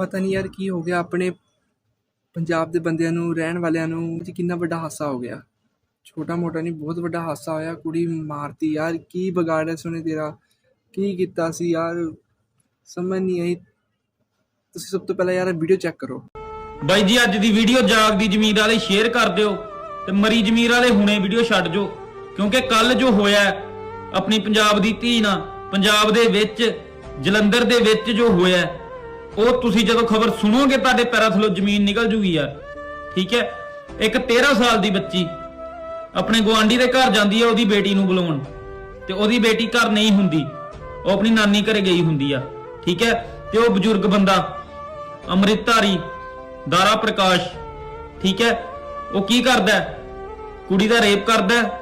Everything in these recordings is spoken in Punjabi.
ਪਤਾ ਨਹੀਂ ਯਾਰ ਕੀ ਹੋ ਗਿਆ, ਆਪਣੇ ਪੰਜਾਬ ਦੇ ਬੰਦਿਆਂ ਨੂੰ, ਰਹਿਣ ਵਾਲਿਆਂ ਨੂੰ ਜੀ ਕਿੰਨਾ ਵੱਡਾ ਹਾਸਾ ਹੋ ਗਿਆ। ਛੋਟਾ ਮੋਟਾ ਨਹੀਂ, ਬਹੁਤ ਵੱਡਾ ਹਾਸਾ ਹੋਇਆ, ਕੁੜੀ ਮਾਰਤੀ। ਯਾਰ ਕੀ ਵਿਗਾੜਿਆ ਸੁਨੇ ਤੇਰਾ, ਕੀ ਕੀਤਾ ਸੀ ਯਾਰ? ਸਮਝ ਨਹੀਂ ਆਈ। ਤੁਸੀਂ ਸਭ ਤੋਂ ਪਹਿਲਾਂ ਯਾਰ ਵੀਡੀਓ ਚੈੱਕ ਕਰੋ। ਬਾਈ ਜੀ, ਅੱਜ ਦੀ ਵੀਡੀਓ ਜਾਗਦੀ ਜ਼ਮੀਰ ਵਾਲੇ ਸ਼ੇਅਰ ਕਰ ਦਿਓ ਤੇ ਮਰੀ ਜ਼ਮੀਰ ਵਾਲੇ ਹੁਣੇ ਵੀਡੀਓ ਛੱਡ ਜੋ। ਕਿਉਂਕਿ ਕੱਲ ਜੋ ਹੋਇਆ, ਆਪਣੀ ਪੰਜਾਬ ਦੀ ਧੀ ਨਾਲ, ਪੰਜਾਬ ਦੇ ਵਿੱਚ, ਜਲੰਧਰ ਦੇ ਵਿੱਚ ਜੋ ਹੋਇਆ ਉਹ ਤੁਸੀਂ ਜਦੋਂ ਖਬਰ ਸੁਣੋਗੇ ਤੁਹਾਡੇ ਪੈਰਾਂ ਥੱਲੋਂ ਜ਼ਮੀਨ ਨਿਕਲ ਜੂਗੀ ਯਾਰ। ਠੀਕ ਹੈ? ਇੱਕ 13 ਸਾਲ ਦੀ ਬੱਚੀ ਆਪਣੇ ਗਵਾਂਢੀ ਦੇ ਘਰ ਜਾਂਦੀ ਹੈ ਉਹਦੀ ਬੇਟੀ ਨੂੰ ਬੁਲਾਉਣ। ਤੇ ਉਹਦੀ ਬੇਟੀ ਘਰ ਨਹੀਂ ਹੁੰਦੀ। ਉਹ ਆਪਣੀ ਨਾਨੀ ਘਰੇ ਗਈ ਹੁੰਦੀ ਆ। ਠੀਕ ਹੈ? ਤੇ ਉਹ ਬਜ਼ੁਰਗ ਬੰਦਾ ਅੰਮ੍ਰਿਤਧਾਰੀ ਦਾਰਾ ਪ੍ਰਕਾਸ਼। ਠੀਕ ਹੈ? ਉਹ ਕੀ ਕਰਦਾ ਕੁੜੀ ਦਾ ਰੇਪ ਕਰਦਾ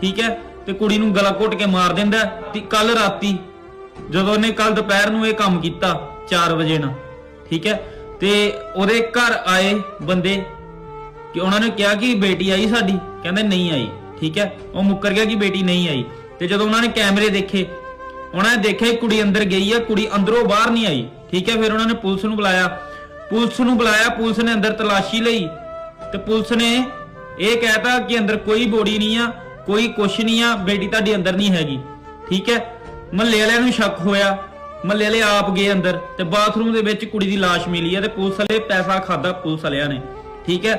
ਠੀਕ ਹੈ? ਤੇ ਕੁੜੀ ਨੂੰ ਗਲਾ ਘੁੱਟ ਕੇ ਮਾਰ ਦਿੰਦਾ ਹੈ। ਤੇ ਕੱਲ ਰਾਤੀ ਜਦੋਂ ਉਹਨੇ ਕੱਲ ਦੁਪਹਿਰ ਨੂੰ ਇਹ ਕੰਮ ਕੀਤਾ 4 ਵਜੇ ਨਾਲ ਠੀਕ ਹੈ? ਤੇ ਉਹਦੇ ਘਰ ਆਏ ਬੰਦੇ ਕਿ ਉਹਨਾਂ ਨੇ ਕਿਹਾ ਕਿ ਬੇਟੀ ਆਈ ਸਾਡੀ? ਕਹਿੰਦੇ ਨਹੀਂ ਆਈ, ਠੀਕ ਹੈ? ਉਹ ਮੁੱਕਰ ਗਿਆ ਕਿ ਬੇਟੀ ਨਹੀਂ ਆਈ। ਤੇ ਜਦੋਂ ਉਹਨਾਂ ਨੇ ਕੈਮਰੇ ਦੇਖੇ, ਉਹਨਾਂ ਨੇ ਦੇਖਿਆ ਕੁੜੀ ਅੰਦਰ ਗਈ ਹੈ ਕੁੜੀ ਅੰਦਰੋਂ ਬਾਹਰ ਨਹੀਂ ਆਈ, ਠੀਕ ਹੈ? ਫਿਰ ਉਹਨਾਂ ਨੇ ਪੁਲਿਸ ਨੂੰ ਬੁਲਾਇਆ। ਪੁਲਿਸ ਨੂੰ ਬੁਲਾਇਆ, ਪੁਲਿਸ ਨੇ ਅੰਦਰ ਤਲਾਸ਼ੀ ਲਈ ਤੇ ਪੁਲਿਸ ਨੇ ਇਹ ਕਹਿਤਾ ਕਿ ਅੰਦਰ ਕੋਈ ਬੋਡੀ ਨਹੀਂ ਆ, ਕੋਈ ਕੁਛ ਨਹੀਂ ਆ, ਬੇਟੀ ਤੁਹਾਡੀ ਅੰਦਰ ਨਹੀਂ ਹੈਗੀ, ਠੀਕ ਹੈ? ਮਹੱਲੇ ਵਾਲਿਆਂ ਨੂੰ ਸ਼ੱਕ ਹੋਇਆ। ਮਹੱਲੇ ਵਾਲੇ ਆਪ ਗਏ ਅੰਦਰ ਤੇ ਬਾਥਰੂਮ ਦੇ ਵਿੱਚ ਕੁੜੀ ਦੀ ਲਾਸ਼ ਮਿਲੀ ਹੈ ਤੇ ਪੁਲਿਸ ਵਾਲੇ ਪੈਸਾ ਖਾਦਾ ਪੁਲਿਸ ਵਾਲਿਆਂ ਨੇ, ਠੀਕ ਹੈ?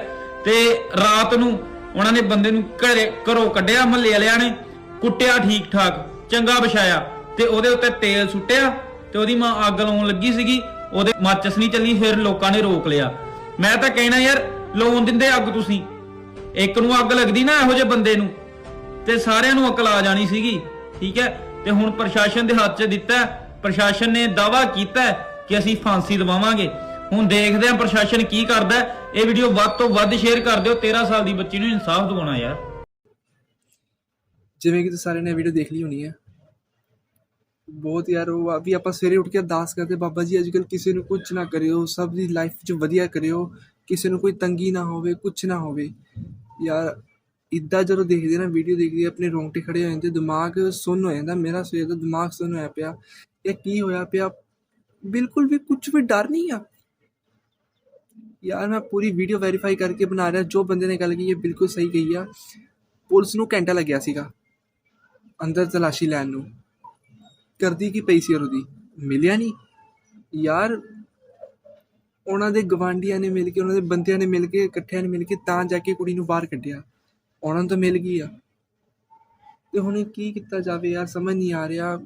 ਤੇ ਰਾਤ ਨੂੰ ਉਹਨਾਂ ਨੇ ਬੰਦੇ ਨੂੰ ਘਰੇ, ਘਰੋਂ ਕੱਢਿਆ ਮਹੱਲੇ ਵਾਲਿਆਂ ਨੇ, ਕੁੱਟਿਆ ਠੀਕ ਠਾਕ ਚੰਗਾ ਵਿਛਾਇਆ ਤੇ ਉਹਦੇ ਉੱਤੇ ਤੇਲ ਸੁੱਟਿਆ ਤੇ ਉਹਦੀ ਮਾਂ ਅੱਗ ਲਾਉਣ ਲੱਗੀ ਸੀਗੀ, ਉਹਦੇ ਮਾਚਸ ਨਹੀਂ ਚੱਲੀ, ਫਿਰ ਲੋਕਾਂ ਨੇ ਰੋਕ ਲਿਆ। ਮੈਂ ਤਾਂ ਕਹਿਣਾ ਯਾਰ ਲਾਉਣ ਦਿੰਦੇ ਅੱਗ ਤੁਸੀਂ। ਇੱਕ ਨੂੰ ਅੱਗ ਲੱਗਦੀ ਨਾ ਇਹੋ ਜਿਹੇ ਬੰਦੇ ਨੂੰ, ਤੇ ਸਾਰਿਆਂ ਨੂੰ ਅਕਲ ਆ ਜਾਣੀ ਸੀਗੀ, ਠੀਕ ਹੈ? ਤੇ ਹੁਣ ਪ੍ਰਸ਼ਾਸਨ ਦੇ ਹੱਥ 'ਚ ਦਿੱਤਾ ਪ੍ਰਸ਼ਾਸਨ ਨੇ ਦਾਵਾ ਕੀਤਾ ਕਿ ਅਸੀਂ ਫਾਂਸੀ ਦਵਾਵਾਂਗੇ ਹੁਣ ਦੇਖਦੇ ਹਾਂ ਪ੍ਰਸ਼ਾਸਨ ਕੀ ਕਰਦਾ ਇਹ ਵੀਡੀਓ ਵੱਧ ਤੋਂ ਵੱਧ ਸ਼ੇਅਰ ਕਰ ਦਿਓ। 13 ਸਾਲ ਦੀ ਬੱਚੀ ਨੂੰ ਇਨਸਾਫ ਦਿਵਾਉਣਾ ਯਾਰ। ਜਿਵੇਂ ਕਿ ਤੁਸੀਂ ਸਾਰਿਆਂ ਨੇ ਵੀਡੀਓ ਦੇਖ ਲਈ ਹੋਣੀ ਹੈ। ਬਹੁਤ ਯਾਰ, ਉਹ ਵੀ ਆਪਾਂ ਸਵੇਰੇ ਉੱਠ ਕੇ ਅਰਦਾਸ ਕਰਦੇ ਬਾਬਾ ਜੀ ਅੱਜਕੱਲ ਕਿਸੇ ਨੂੰ ਕੁਝ ਨਾ ਕਰਿਓ, ਸਭ ਦੀ ਲਾਈਫ 'ਚ ਵਧੀਆ ਕਰਿਓ। ਕਿਸੇ ਨੂੰ ਕੋਈ ਤੰਗੀ ਨਾ ਹੋਵੇ ਕੁਝ ਨਾ ਹੋਵੇ। ਯਾਰ ਇੱਦਾਂ ਜਦੋਂ ਦੇਖਦੇ ਨਾ, ਵੀਡੀਓ ਦੇਖਦੇ ਆਪਣੇ ਰੋਂਗਟੇ ਖੜੇ ਹੋ ਜਾਂਦੇ, ਦਿਮਾਗ ਸੁੰਨ ਹੋ ਜਾਂਦਾ, ਮੇਰਾ ਸਵੇਰ ਦਾ ਦਿਮਾਗ ਸੁੰਨ ਹੋਇਆ ਪਿਆ। ਇਹ ਕੀ ਹੋਇਆ ਪਿਆ? ਬਿਲਕੁਲ ਵੀ ਕੁਝ ਵੀ ਡਰ ਨਹੀਂ ਆ। ਯਾਰ, ਮੈਂ ਪੂਰੀ ਵੀਡੀਓ ਵੈਰੀਫਾਈ ਕਰਕੇ ਬਣਾ ਰਿਹਾ, ਜੋ ਬੰਦੇ ਨੇ ਗੱਲ ਕੀਤੀ, ਇਹ ਬਿਲਕੁਲ ਸਹੀ ਕਹੀ ਆ। ਪੁਲਿਸ ਨੂੰ ਘੰਟਾ ਲੱਗਿਆ ਸੀਗਾ ਅੰਦਰ ਤਲਾਸ਼ੀ ਲੈਣ ਨੂੰ। ਕਰਦੀ ਕੀ ਪਈ ਸੀ ਉਹਦੀ? ਮਿਲਿਆ ਨਹੀਂ। ਯਾਰ, ਉਹਨਾਂ ਦੇ ਗਵਾਂਢੀਆਂ ਨੇ ਮਿਲ ਕੇ, ਉਹਨਾਂ ਦੇ ਬੰਦਿਆਂ ਨੇ ਮਿਲ ਕੇ, ਇਕੱਠਿਆਂ ਨੇ ਮਿਲ ਕੇ ਤਾਂ ਜਾ ਕੇ ਕੁੜੀ ਨੂੰ ਬਾਹਰ ਕੱਢਿਆ। ਉਹਨਾਂ ਨੂੰ ਤਾਂ ਮਿਲ ਗਈ ਆ। ਤੇ ਹੁਣ ਕੀ ਕੀਤਾ ਜਾਵੇ ਯਾਰ, ਸਮਝ ਨਹੀਂ ਆ ਰਿਹਾ।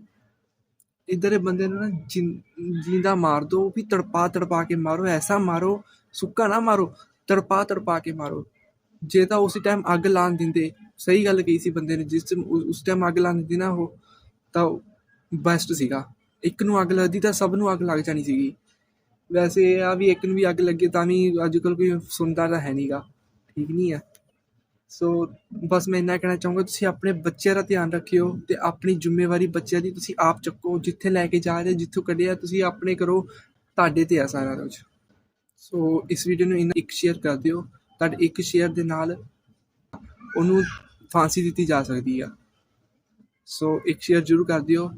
ਇਧਰ ਦੇ ਬੰਦੇ ਨੂੰ ਨਾ ਜਿੰ- ਜਿੰਦਾ ਮਾਰ ਦੋ, ਵੀ ਤੜਪਾ ਤੜਪਾ ਕੇ ਮਾਰੋ, ਐਸਾ ਮਾਰੋ, ਸੁੱਕਾ ਨਾ ਮਾਰੋ, ਤੜਪਾ ਤੜਪਾ ਕੇ ਮਾਰੋ। ਜੇ ਤਾਂ ਉਸੇ ਟਾਈਮ ਅੱਗ ਲਾਣ ਦਿੰਦੇ, ਸਹੀ ਗੱਲ ਕਹੀ ਸੀ ਬੰਦੇ ਨੇ, ਜਿਸ ਉਸ ਟਾਈਮ ਅੱਗ ਲਾਣ ਦਿੰਦੀ ਨਾ ਉਹ, ਤਾਂ ਬੈਸਟ ਸੀਗਾ। ਇੱਕ ਨੂੰ ਅੱਗ ਲੱਗਦੀ ਤਾਂ ਸਭ ਨੂੰ ਅੱਗ ਲੱਗ ਜਾਣੀ ਸੀਗੀ। ਵੈਸੇ ਇਹ ਆ ਵੀ ਇੱਕ ਨੂੰ ਵੀ ਅੱਗ ਲੱਗੇ ਤਾਂ ਵੀ ਅੱਜ ਕੱਲ ਕੋਈ ਸੁਣਦਾ ਤਾਂ ਹੈ ਨਹੀਂਗਾ ਠੀਕ ਨਹੀਂ ਆ। ਸੋ ਬਸ ਮੈਂ ਇੰਨਾ ਕਹਿਣਾ ਚਾਹੂੰਗਾ, ਤੁਸੀਂ ਆਪਣੇ ਬੱਚਿਆਂ ਦਾ ਧਿਆਨ ਰੱਖਿਓ ਤੇ ਆਪਣੀ ਜ਼ਿੰਮੇਵਾਰੀ ਬੱਚਿਆਂ ਦੀ ਤੁਸੀਂ ਆਪ ਚੱਕੋ, ਜਿੱਥੇ ਲੈ ਕੇ ਜਾ ਰਹੇ, ਜਿੱਥੋਂ ਕੱਢਿਆ, ਤੁਸੀਂ ਆਪਣੇ ਕਰੋ, ਤੁਹਾਡੇ ਤੇ ਆ ਸਾਰਾ ਕੁਝ। ਸੋ ਇਸ ਵੀਡੀਓ ਨੂੰ ਇੰਨਾ ਇੱਕ ਸ਼ੇਅਰ ਕਰ ਦਿਓ, ਤੁਹਾਡੇ ਇੱਕ ਸ਼ੇਅਰ ਦੇ ਨਾਲ ਉਹਨੂੰ ਫਾਂਸੀ ਦਿੱਤੀ ਜਾ ਸਕਦੀ ਆ। ਸੋ ਇੱਕ ਸ਼ੇਅਰ ਜ਼ਰੂਰ ਕਰ ਦਿਓ